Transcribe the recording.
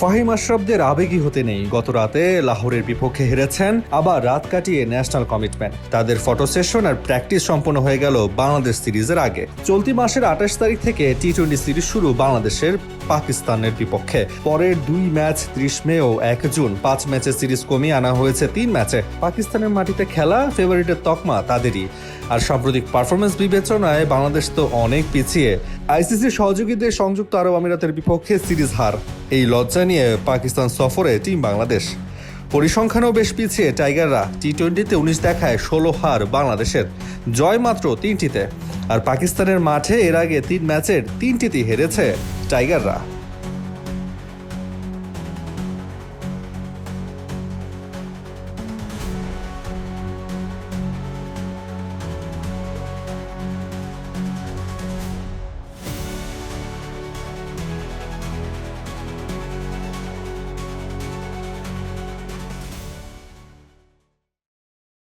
ফাহিম আশরাফদের আবেগী হতে নেই। গত রাতে লাহোরের বিপক্ষে হেরেছেন, আবার রাত কাটিয়ে ন্যাশনাল কমিটমেন্ট। তাদের ফটো সেশন আর প্র্যাকটিস সম্পন্ন হয়ে গেল বাংলাদেশ সিরিজের আগে। চলতি মাসের আঠাশ তারিখ থেকে টি টোয়েন্টি সিরিজ শুরু বাংলাদেশের পাকিস্তানের বিপক্ষে। পরের দুই ম্যাচ ত্রিশ মে ও এক জুন। পাঁচ ম্যাচের সিরিজ কমিয়ে আনা হয়েছে তিন ম্যাচে। পাকিস্তানের মাটিতে খেলা, ফেভারিটের তকমা তাদেরই। আর সাম্প্রতিক পারফরমেন্স বিবেচনায় বাংলাদেশ তো অনেক পিছিয়ে। আইসিসির সহযোগীদের সংযুক্ত আরব আমিরাতের বিপক্ষে সিরিজ হার। এই লজ্জা নিয়ে পাকিস্তান সফরে টিম বাংলাদেশ। পরিসংখ্যানও বেশ পিছিয়ে টাইগাররা টি টোয়েন্টিতে উনিশ দেখায় ষোলো হার বাংলাদেশের। জয় মাত্র তিনটিতে। আর পাকিস্তানের মাঠে এর আগে তিন ম্যাচের তিনটিতেই হেরেছে টাইগাররা।